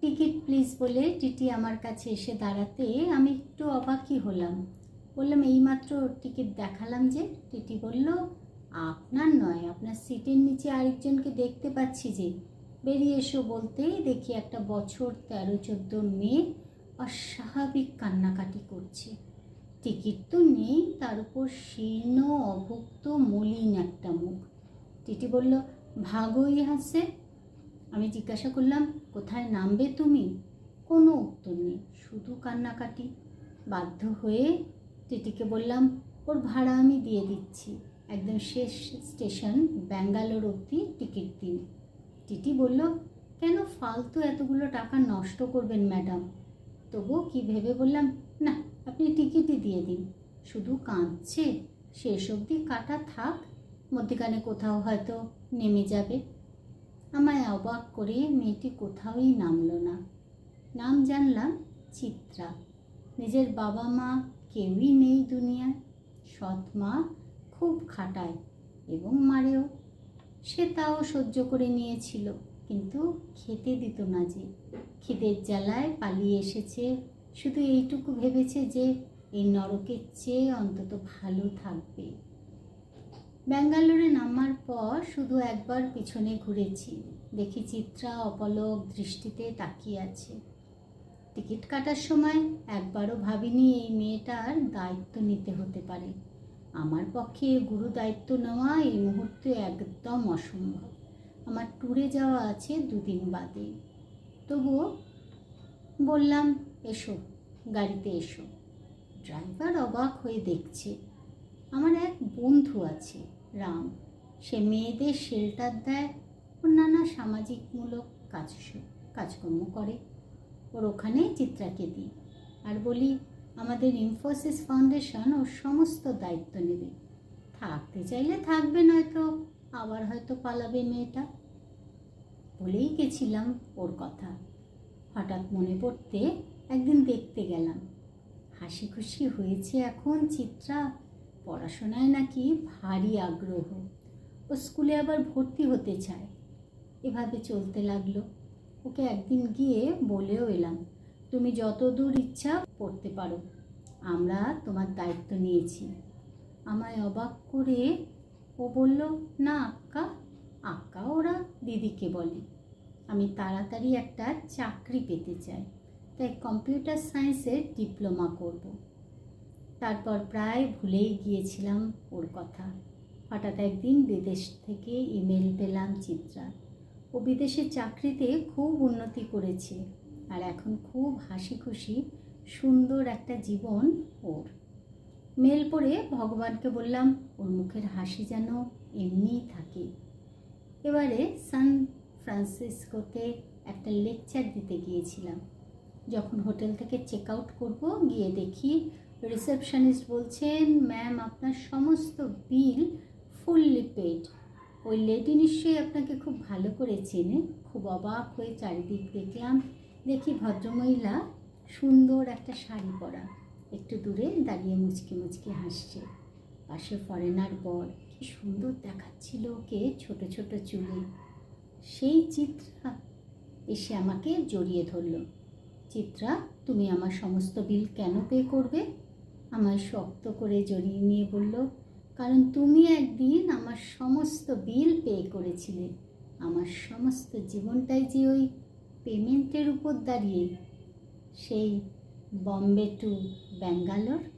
Ticket please বলে TT আমার কাছে এসে দাঁড়াতে আমি একটু অবাকই হলাম। বললাম, এইমাত্র টিকিট দেখালাম যে? টিটি বলল, আপনার নয়, আপনার সিটের নিচে আরেকজনকে দেখতে পাচ্ছি যে। বেরিয়ে এসো বলতেই দেখি একটা বছর তেরো চোদ্দোর মেয়ে অস্বাভাবিক কান্নাকাটি করছে। টিকিট তো নেই, তার উপর শীর্ণ, অভুক্ত, মলিন একটা মুখ। টিটি বলল ভাগই হাসে আমি জিজ্ঞাসা করলাম, কোথায় নামবে তুমি? কোনো উত্তর নেই, শুধু কান্নাকাটি। বাধ্য হয়ে টিটিকে বললাম, ওর ভাড়া আমি দিয়ে দিচ্ছি, একদম শেষ স্টেশন, ব্যাঙ্গালোর অবধি টিকিট দিন। টিটি বলল, কেন ফালতু এতগুলো টাকা নষ্ট করবেন ম্যাডাম? তবুও কি ভেবে বললাম, না, আপনি টিকিটই দিয়ে দিন। শুধু কাঁদছে, শেষ অবধি কাটা থাক, মধ্যেখানে কোথাও হয়তো নেমে যাবে। আমায় অবাক করে মেয়েটি কোথাওই নামলো না। নাম জানলাম চিত্রা। নিজের বাবা মা কেউই নেই দুনিয়ায়। সৎ মা খুব খাটায় এবং মারেও। সে তাও সহ্য করে নিয়েছিল, কিন্তু খেতে দিত না যে। খিদের জ্বালায় পালিয়ে এসেছে। শুধু এইটুকু ভেবেছে যে এই নরকের চেয়ে অন্তত ভালো থাকবে। ব্যাঙ্গালোরে নামার শুধু একবার পিছনে ঘুরেছি। দেখি চিত্রা অপলক দৃষ্টিতে তাকিয়ে আছে। টিকিট কাটার সময় একবারও ভাবিনি এই মেয়েটার দায়িত্ব নিতে হতে পারে। আমার পক্ষে গুরু দায়িত্ব নেওয়া এই মুহূর্তে একদম অসম্ভব। আমার ট্যুরে যাওয়া আছে দুদিন বাদে। তবুও বললাম, এসো, গাড়িতে এসো। ড্রাইভার অবাক হয়ে দেখছে, আমার এক বন্ধু আছে, রাম। সে মেয়েদের শেল্টার দেয় ও নানা সামাজিকমূলক কাজ কাজকর্ম করে। ওর ওখানে চিত্রাকে দিই আর বলি, আমাদের ইনফোসিস ফাউন্ডেশন ওর সমস্ত দায়িত্ব নেবে। থাকতে চাইলে থাকবে নয়তো, আবার হয়তো পালাবে মেয়েটা। বলেই গেছিলাম ওর কথা। হঠাৎ মনে পড়তে একদিন দেখতে গেলাম। হাসি খুশি হয়েছে এখন চিত্রা। পড়াশোনায় নাকি ভারী আগ্রহ। ও স্কুলে আবার ভর্তি হতে চায়। এভাবে চলতে লাগল। ওকে একদিন গিয়ে বলেও এলাম, তুমি যত দূর ইচ্ছা পড়তে পারো। আমরা তোমার দায়িত্ব নিয়েছি। আমায় অবাক করে ও বলল, না, আক্কা। আক্কা ওরা দিদিকে বলে। আমি তাড়াতাড়ি একটা চাকরি পেতে চাই। তাই কম্পিউটার সায়েন্সের ডিপ্লোমা করব। তারপর প্রায় ভুলেই গিয়েছিলাম ওর কথা। হঠাৎ একদিন বিদেশ থেকে ইমেল পেলাম চিত্রা। ও বিদেশের চাকরিতে খুব উন্নতি করেছে আর এখন খুব হাসি খুশি সুন্দর একটা জীবন ওর। মেল পড়ে ভগবানকে বললাম, ওর মুখের হাসি যেন এমনিই থাকে। এবারে সান ফ্রান্সিসকোতে একটা লেকচার দিতে গিয়েছিলাম। যখন হোটেল থেকে চেক আউট করব, গিয়ে দেখি রিসেপশনিস্ট বলছেন, ম্যাম, আপনার সমস্ত বিল ফুললি পেড ওই লেডি নিশ্চয়ই আপনাকে খুব ভালো করে চেনে। খুব অবাক হয়ে চারিদিক দেখলাম দেখি ভদ্রমহিলা সুন্দর একটা শাড়ি পরা। একটু দূরে দাঁড়িয়ে মুচকি মুচকি হাসছে। পাশে ফরেনার বর, কি সুন্দর দেখাচ্ছিল ওকে ছোট ছোট চুলে। সেই চিত্রা এসে আমাকে জড়িয়ে ধরলো। চিত্রা, তুমি আমার সমস্ত বিল কেন পে করবে? আমায় শক্ত করে জড়িয়ে নিয়ে বলল কারণ তুমি একদিন আমার সমস্ত বিল পে করেছিলে। আমার সমস্ত জীবনটাই যে ওই পেমেন্টের উপর দাঁড়িয়ে। সেই বম্বে টু ব্যাঙ্গালোর